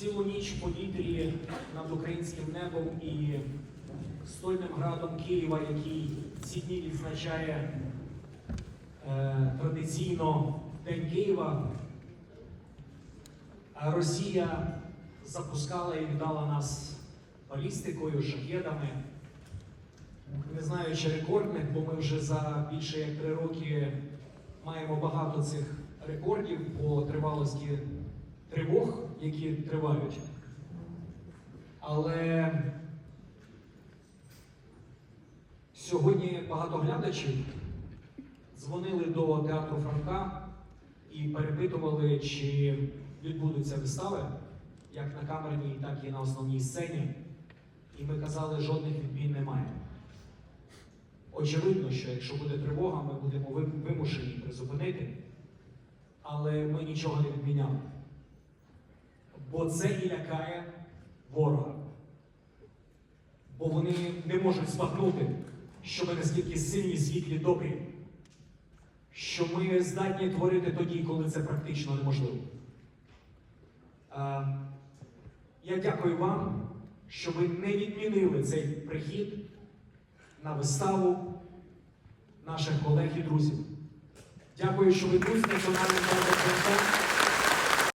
цілу ніч в повітрі над українським небом і стольним градом Києва, який ці дні відзначає е, традиційно День Києва. Росія запускала і вітала нас балістикою, шахедами. Не знаю, чи рекордних, бо ми вже за більше як три роки маємо багато цих рекордів по тривалості тривог, які тривають. Але сьогодні багато глядачів дзвонили до театру Франка і перепитували, чи відбудуться вистави як на камерній, так і на основній сцені. І ми казали, жодних відмін немає. Очевидно, що якщо буде тривога, ми будемо вимушені призупинити, але ми нічого не відміняли. Бо це і лякає ворога. Бо вони не можуть збагнути, що ми настільки сильні, світлі, добрі, що ми здатні творити тоді, коли це практично неможливо. Е, Я дякую вам, що ви не відмінили цей прихід на виставу наших колег і друзів. Дякую, що ви тут з національним.